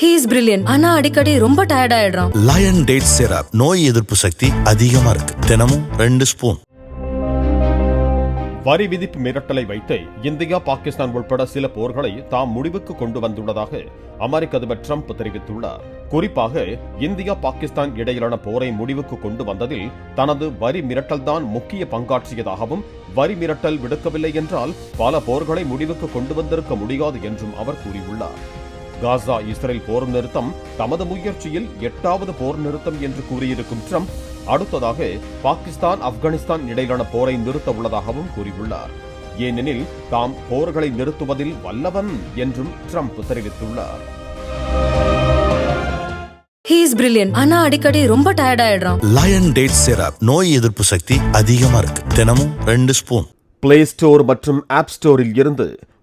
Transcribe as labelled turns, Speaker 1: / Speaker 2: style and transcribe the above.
Speaker 1: He is brilliant ஆனா அடிக்கடி ரொம்ப டயர்ட் ஆயிடுறான்.
Speaker 2: லயன் டேட் சிரப் நோய் எதிர்ப்பு சக்தி அதிகமா இருக்கு. தினமும் ரெண்டு ஸ்பூன்
Speaker 3: வரி விதிப்பு மிரட்டலை வைத்து இந்தியா பாகிஸ்தான் உட்பட சில போர்களை தாம் முடிவுக்கு கொண்டு வந்துள்ளதாக அமெரிக்க அதிபர் ட்ரம்ப் தெரிவித்துள்ளார். குறிப்பாக இந்தியா பாகிஸ்தான் இடையிலான போரை முடிவுக்கு கொண்டு வந்ததில் தனது வரி மிரட்டல்தான் முக்கிய பங்காற்றியதாகவும் வரி மிரட்டல் விடுக்கவில்லை என்றால் பல போர்களை முடிவுக்கு கொண்டு வந்திருக்க முடியாது என்றும் அவர் கூறியுள்ளார். காசா இஸ்ரேல் போர் நிறுத்தம் தமது முயற்சியில் எட்டாவது போர் நிறுத்தம் என்று கூறியிருக்கும் ட்ரம்ப் அடுத்ததாக பாகிஸ்தான் ஆப்கானிஸ்தான் இடையிலான போரை நிறுத்த உள்ளதாகவும் கூறியுள்ளார். ஏனெனில் தாம் போர்களை நிறுத்துவதில் வல்லவன் என்றும் ட்ரம்ப் தெரிவித்துள்ளார்.
Speaker 1: ஹீ இஸ் பிரில்லியன் ஆனா அடிக்கடி ரொம்ப டயர்ட் ஆயிடுறான்.
Speaker 2: லயன் டேட் சிரப் நோய் எதிர்ப்பு சக்தி அதிகமா இருக்கு. தினமும் ரெண்டு ஸ்பூன்
Speaker 3: பிளே ஸ்டோர் மற்றும் ஆப் ஸ்டோரில் இருந்து